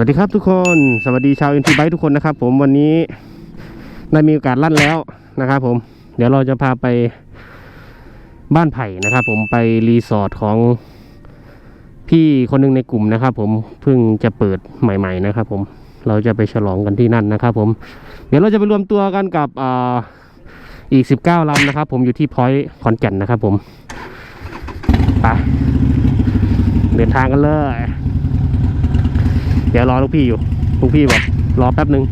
วัสดีครับทุกคนสวัสดีชาวอินทีไบทุกคนนะครับ ผมวันนี้ได้มีโอกาสลั่นแล้วนะครับผมเดี๋ยวเราจะพาไปบ้านไผ่นะครับ ผมไปรีสอร์ทของพี่คนหนึ่งในกลุ่มนะครับ ผมเพิ่งจะเปิดใหม่ ๆนะครับ ผมเราจะไปฉลองกันที่นั่นนะครับ ผม เดี๋ยวเราจะไปรวมตัวกันกับอ่าอีก 19ลำนะครับ ผมอยู่ที่พอยต์ขอนแก่นนะครับ ผมไปเดินทางกันเลย เดี๋ยวรอลูกพี่อยู่ลูกพี่บอกรอแป๊บหนึ่ง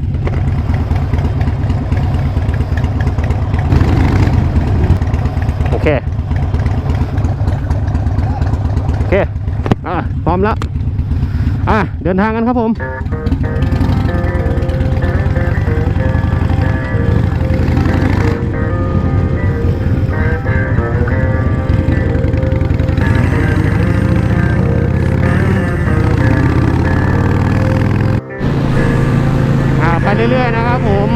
โอเคโอเคอะพร้อมแล้วอะเดินทางกันครับผม เรื่อยๆนะครับผม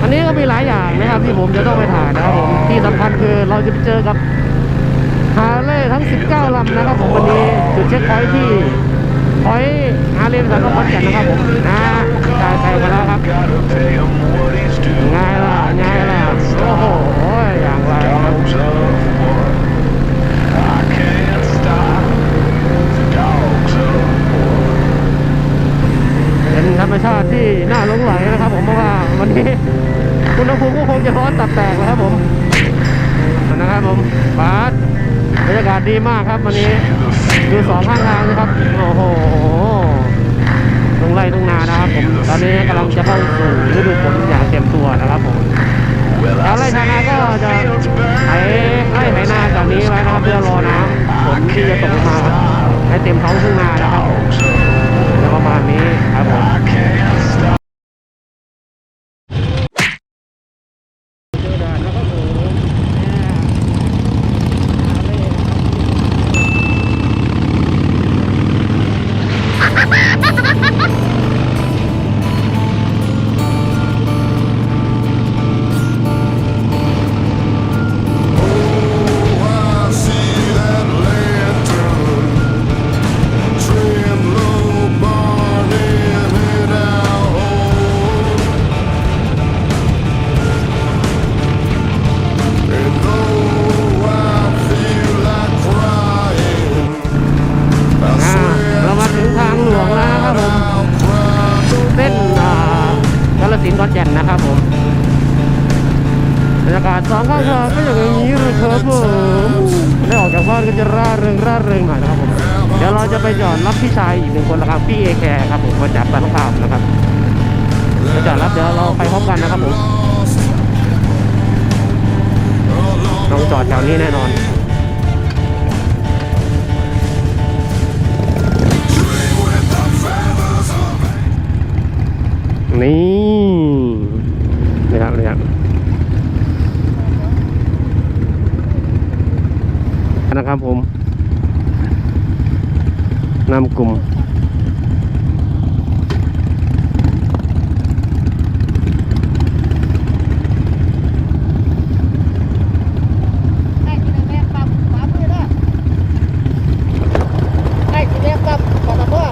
อันนี้ก็มีหลายอย่างนะครับที่ผมจะต้องไปถ่ายนะครับผมที่สำคัญคือเราจะไปเจอกับฮาร์เลย์ทั้ง 19ลำนะครับผมวันนี้จุดเช็คพอยท์ที่พอยต์ฮาร์เลย์สันนครแก่นนะครับผมนะจ่ายไปมาแล้วครับง่ายล่ะง่ายล่ะโอ้โหอย่างไรครับ รรมชาติที่น่าหลงไหลนะครับ ผมเพราะว่าวันนี้อุณหภูมิก็คงจะร้อนตับแตกแล้วครับผมนะครับผมบาสบรรยากาศดีมากครับวันนี้ดูสองข้างทางนะครับโอ้โหตรงไร่ตรงนานะครับผมตอนนี้กำลังจะเข้าสู่ฤดูฝนอย่างเต็มตัวนะครับผมแล้วไร่ชานาก็จะไถไร่ไถนาจากนี้ไว้นะครับเพื่อรอน้ำฝนที่จะตกมาครับให้เต็มท้องทุ่งนานะครับ ประมาณนี้ครับผม ครับผมได้ออกจากบ้านก็จะร่าเริงร่าเริงหน่อยนะครับผมเดี๋ยวเราจะไปจอดรับพี่ชายอีกหนึ่งคนนะครับพี่เอแคร์ครับผมมาจากบ้านข้ามนะครับจะจอดรับเดี๋ยวเราไปพร้อมกันนะครับผมต้องจอดแถวนี้แน่นอนนี่นะครับนะครับ นะครับผมนำกลุ่มไอ้ที่แม่ปั๊มขวามือนะไอ้ที่แม่ปั๊มขอตะพ่อ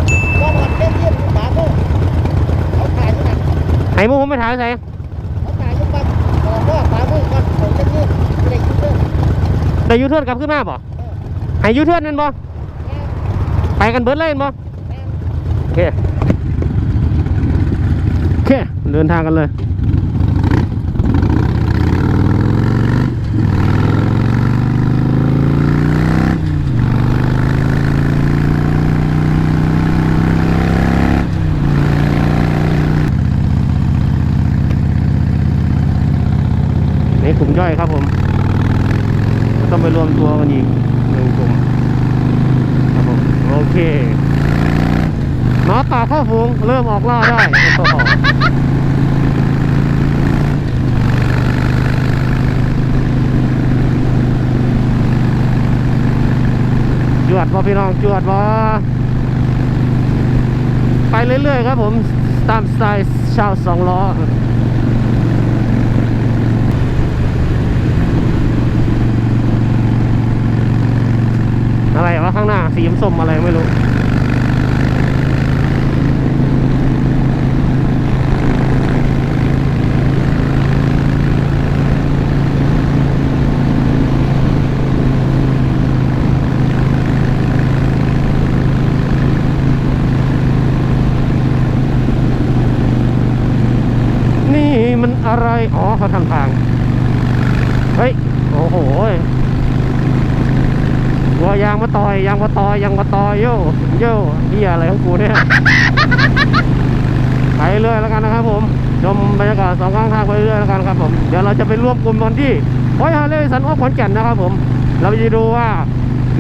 ว่ามันเป็นยืนขวามือเขาถ่ายที่นั่นไห้หมูผมไปถ่ายใส่เขาถ่ายที่ปั๊มขอตะพ่อขวามือก่อนเขาจะยืนไม่ได้ยืนเรื่องแต่ยูเทิร์นกลับขึ้นมาบ่ ไห้ยูเทิร์นนั่นบ่ไปกันเบิร์ดเลยนั่นบ่โอเคโอเคเดินทางกันเลยนี่กลุ่มย่อยครับผม ต้องไปรวมตัวกันอีกหนึ่งกลุ่มครับผมโอ เคหมาป่าเข้าฝูงเริ่มออกล่าได้จวดวะพี่น้องจวดวะไปเรื่อยๆครับผม ตามสไตล์ชาวสองล้อ อะไรวะข้างหน้าสีส้มอะไรไม่รู้อะไร อ๋อเขาทำทาง เฮ้ย โอ้โห วัวยางมาต่อยยางมาต่อยยางมาต่อยโย่โย่เฮียอะไรของกูเนี่ยไปเรื่อยแล้วกันนะครับผมชมบรรยากาศสองข้างทางไปเรื่อยแล้วกันครับผมเดี๋ยวเราจะไปร่วมกลุ่มกันที่พอยฮาร์เลย์สันออฟขอนแก่นนะครับผม เราจะดูว่า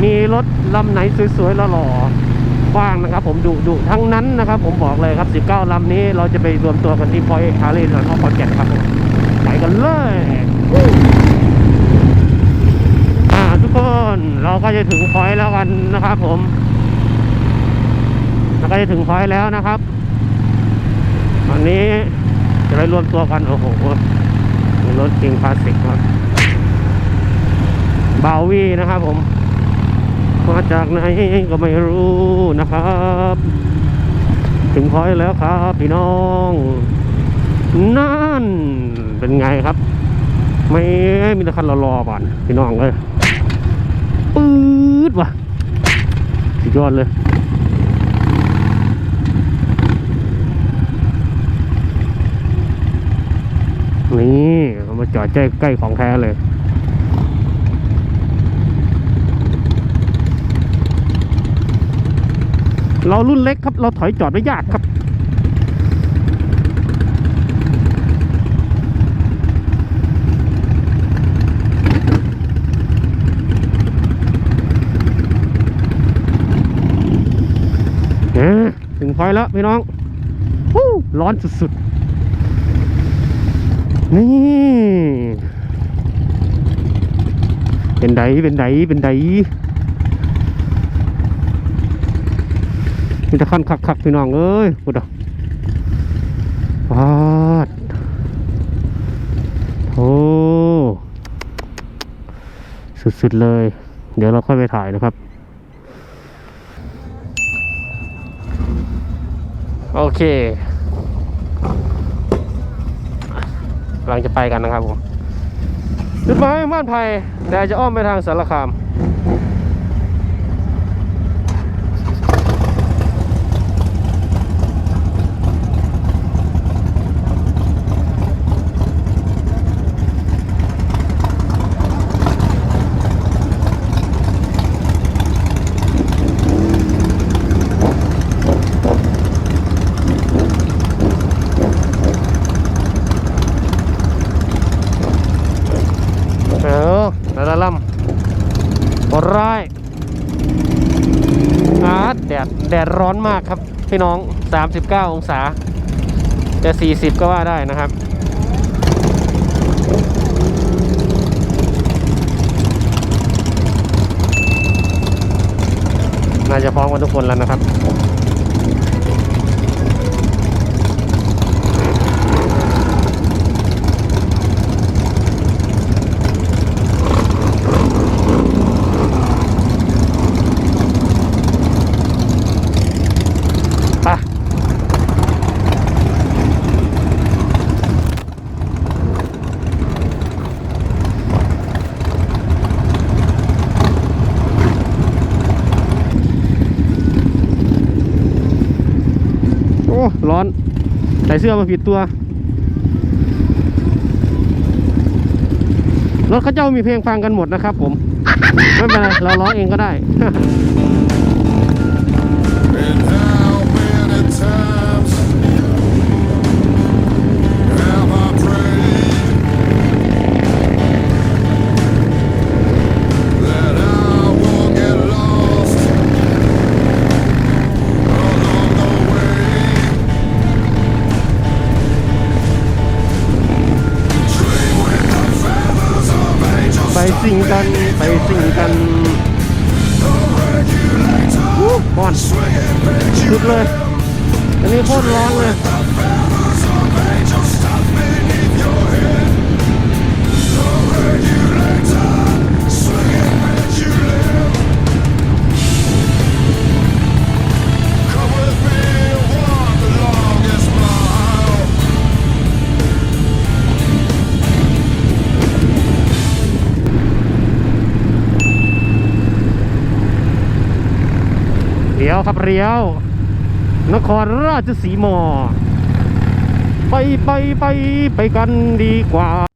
มีรถลำไหนสวยๆหล่อๆบ้างนะครับผมดุดุทั้งนั้นนะครับ ผมบอกเลยครับ 19ลำนี้เราจะไปรวมตัวกันที่พอยฮาร์เลย์สันออฟขอนแก่นครับผมไปกันเลย เราก็จะถึงพอยแล้วกันนะครับ ผมเราก็จะถึงพอยแล้วนะครับวันนี้จะไปรวมตัวกันโอ้โหรถเก่งคลาสสิกครับบาวีนะครับ ผมมาจากไหนก็ไม่รู้นะครับ ถึงพอยแล้วครับ พี่น้อง นั่นเป็นไงครับ ไม่มีแต่คันรอๆก่อนพี่น้องเลย ปื๊ดว่ะสุดยอดเลยนี่เอามาจอดใกล้ใกล้ของแท้เลยเรารุ่นเล็กครับ เราถอยจอดไม่ยากครับ เอ๊ะถึงพอยแล้วพี่น้องฮู้ร้อนสุดๆ นี่ เป็นไดเป็นไดเป็นไดมีแต่คันคักๆพี่น้องเอ้ยพูดอะปาดโอ้สุดๆเลย เดี๋ยวเราค่อยไปถ่ายนะครับ โอเคกำลังจะไปกันนะครับผมจุดหมายบ้านไผ่แต่จะอ้อมไปทางสารคาม เออแล้วละลำบ ร้ายอาแดดแดดร้อนมากครับพี่น้อง 39 องศา จะ 40 ก็ว่าได้นะครับ น่าจะพร้อมกันทุกคนแล้วนะครับ ไปโอ้ ร้อน ใส่เสื้อมาผิดตัว รถเขาเจ้ามีเพลงฟังกันหมดนะครับผม ไม่เป็นไรเราร้องเองก็ได้ กัน ครับเลี้ยว นครราชสีมาไปไปไปไปกันดีกว่า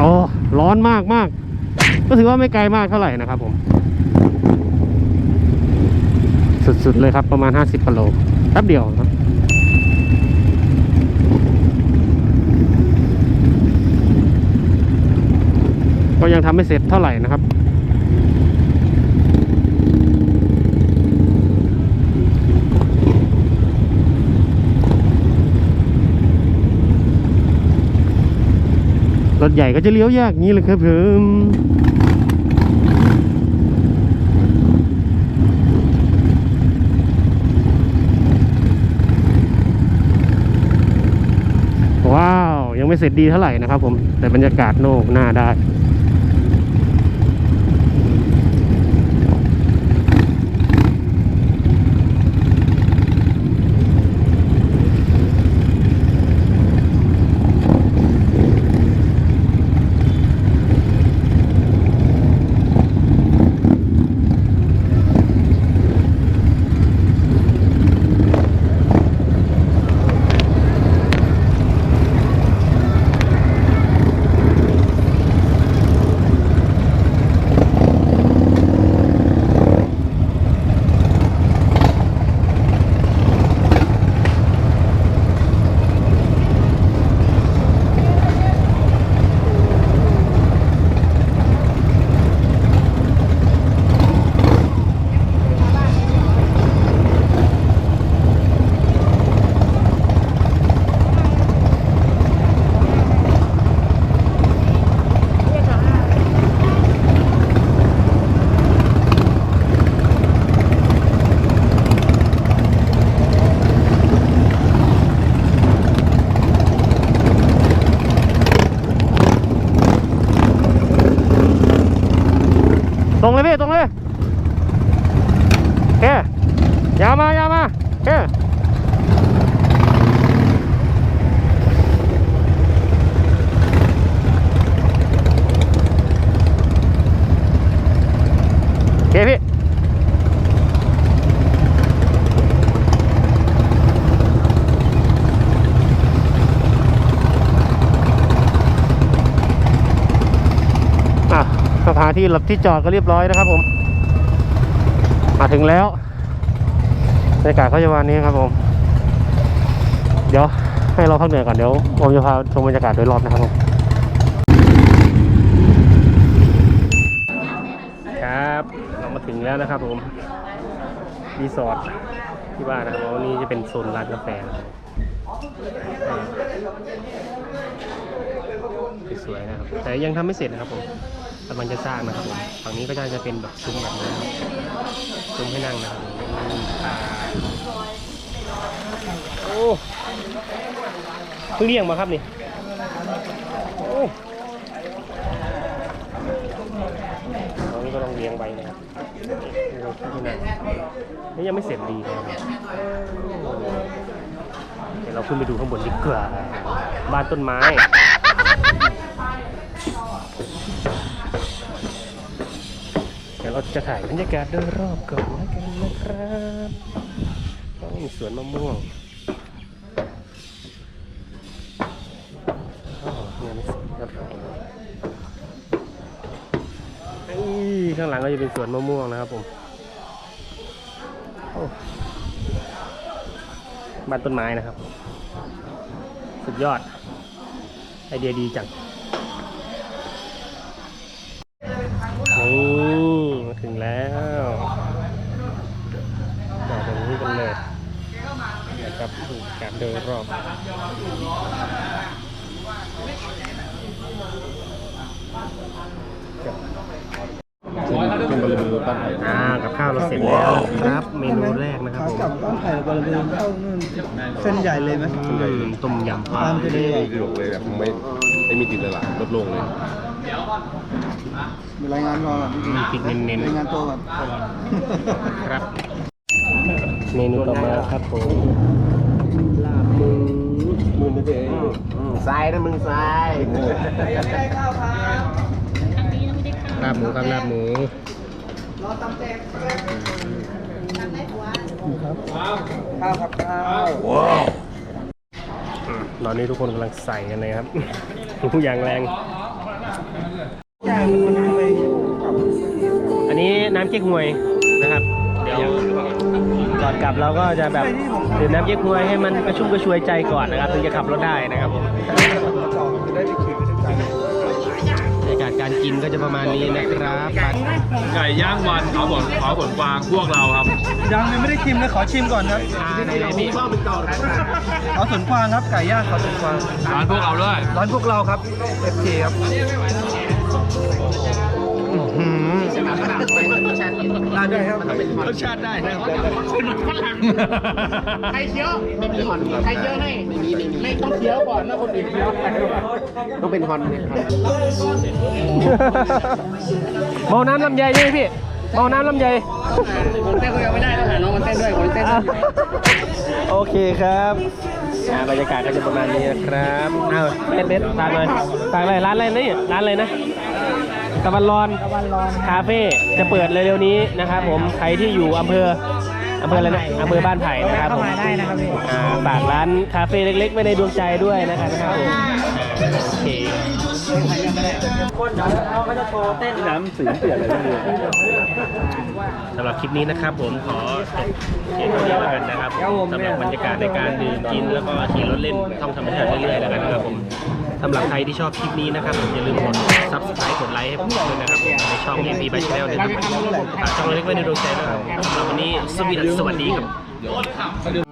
อ๋อ ร้อนมากมาก ก็ถือว่าไม่ไกลมากเท่าไหร่นะครับผม สุดๆเลยครับประมาณ 50กิโลแป๊บเดียวครับก็ยังทำไม่เสร็จเท่าไหร่นะครับ ถใหญ่ก็จะเลี้ยวยากงี้เลยครับผมว้าว ยังไม่เสร็จดีเท่าไหร่นะครับผม แต่บรรยากาศโน่หน้าได้ ตรงเลยพี่ตรงเลยโอเคอยาวมาอยาวมาโอเคโอเค พี่อะสถานที่หลับที่จอดก็เรียบร้อยนะครับผมมาถึงแล้วบรรยากาศเขาจะวันนี้ครับผม เดี๋ยวให้เราพักเหนื่อยก่อนเดี๋ยวผมจะพาชมบรรยากาศโดยรอบนะครับผม ครับ เรามาถึงแล้ว นะครับผมรีสอร์ทที่บ้านนะครับวันนี้จะเป็นโซนร้านกาแฟสวยๆนะครับ แต่ยังทำไม่เสร็จนะครับผมกำลังจะสร้างนะครับผมฝั่งนี้ก็จะจะเป็นแบบซุ้มแบบนี้ครับซุ้มให้นั่งนะครับผมอ่าโอ้เพิ่งเรียงมาครับนี่โอ้ ตรงนี้ก็ต้องเลี้ยงไว้นะครับนี่เราที่นั่งนี่ยังไม่เสร็จดีนะครับเดี๋ยวเราขึ้นไปดูข้างบนดีกว่า บ้านต้นไม้เดี๋ยวเราจะถ่ายบรรยากาศโดยรอบก่อนแล้วกันนะครับโอ้มีสวนมะม่วงอ๋อเนี่ยไม่สวยครับนี่ข้างหลัง ก็จะเป็นสวนมะม่วงนะครับผมบ้านต้นไม้นะครับ สุดยอด ไอเดียดีจังนี่มาถึงแล้วมาตรงนี้กันเลยนะครับการเดินรอบครับ เป็นบริเวณบ้านไผ่อ่ากับข้าวเราเสร็จแล้วนะครับ เมนูแรกนะครับผมกับต้นไผ่บริเวณเข้านู่นเส้นใหญ่เลยไหมอืมต้มยำปลาตามจะดีไม่ดีหรอกเลยแบบไม่ไม่มีติดเลยล่ะลดลงเลยมีรายงานก่อนอืมพริกเน้นรายงานตัวก่อนๆครับ เมนูต่อมาครับผมลาบหมูมือนี่เองทรายนะมึงทราย ลาบหมูครับลาบหมูข้าวครับข้าวอืมตอนนี้ทุกคนกำลังใส่กันเลยครับทุกอย่างแรงย่างมันทำไมอันนี้น้ำเก๊กฮวยนะครับ เดี๋ยวก่อนกลับเราก็จะแบบดื่มน้ำเก๊กฮวยให้มันกระชุ่มกระชวยใจก่อนนะครับ ถึงจะขับรถได้นะครับผม กาศการกินก็จะประมาณนี้นะครับไก่ย่างวันเขาผลเขาผลฟางพวกเราครับยังยังไม่ได้ชิมเลยขอชิมก่อนครับอ่าไหนๆพี่ขอสวนกวางครับไก่ย่างขอสวนกวางร้านพวกเราด้วยร้านพวกเราครับเอฟเคครับ ได้ได้ครับรสชาติได้นะครับใครเคี้ยวใครเคี้ยวให้ไม่ต้องเคี้ยวก่อนนะคนอื่นเคี้ยวต้องเป็นฮอนเนี่ยครับเมาน้ำลำไยใช่ไหมพี่เมาน้ำลำไยผมเต้นก็ยังไม่ได้ต้องหาน้องมันเต้นด้วยผมเต้นด้วยโอเคครับอ่าบรรยากาศก็จะประมาณนี้นะครับอ้าวเบ็ดเบ็ดฝากหน่อยฝากเลยร้านอะไรนี่ร้านอะไรนะ ตะวันรอนคาเฟ่จะเปิดเร็วๆนี้นะครับผมใครที่อยู่อำเภออำเภออะไรนะอำเภอบ้านไผ่นะครับผมได้นะครับอ่าฝากร้านคาเฟ่เล็กๆไว้ในดวงใจด้วยนะครับ นะครับผมโอเคน้ำสีเปลี่ยนอะไรไม่รู้สำหรับคลิปนี้นะครับผมขอจบเพียงเท่านี้แล้วกันนะครับสำหรับบรรยากาศในการดื่มกินแล้วก็ขี่รถเล่นท่องธรรมชาติเรื่อยๆแล้วกันนะครับผมสำหรับใครที่ชอบคลิปนี้นะครับผมอย่าลืมกด subscribe กดไลค์ให้ผมด้วยนะครับผมในช่อง MP by Channel ด้วยนะครับช่องเล็กไว้ในดวงใจนะครับสำหรับวันนี้สวัสดีสวัสดีครับ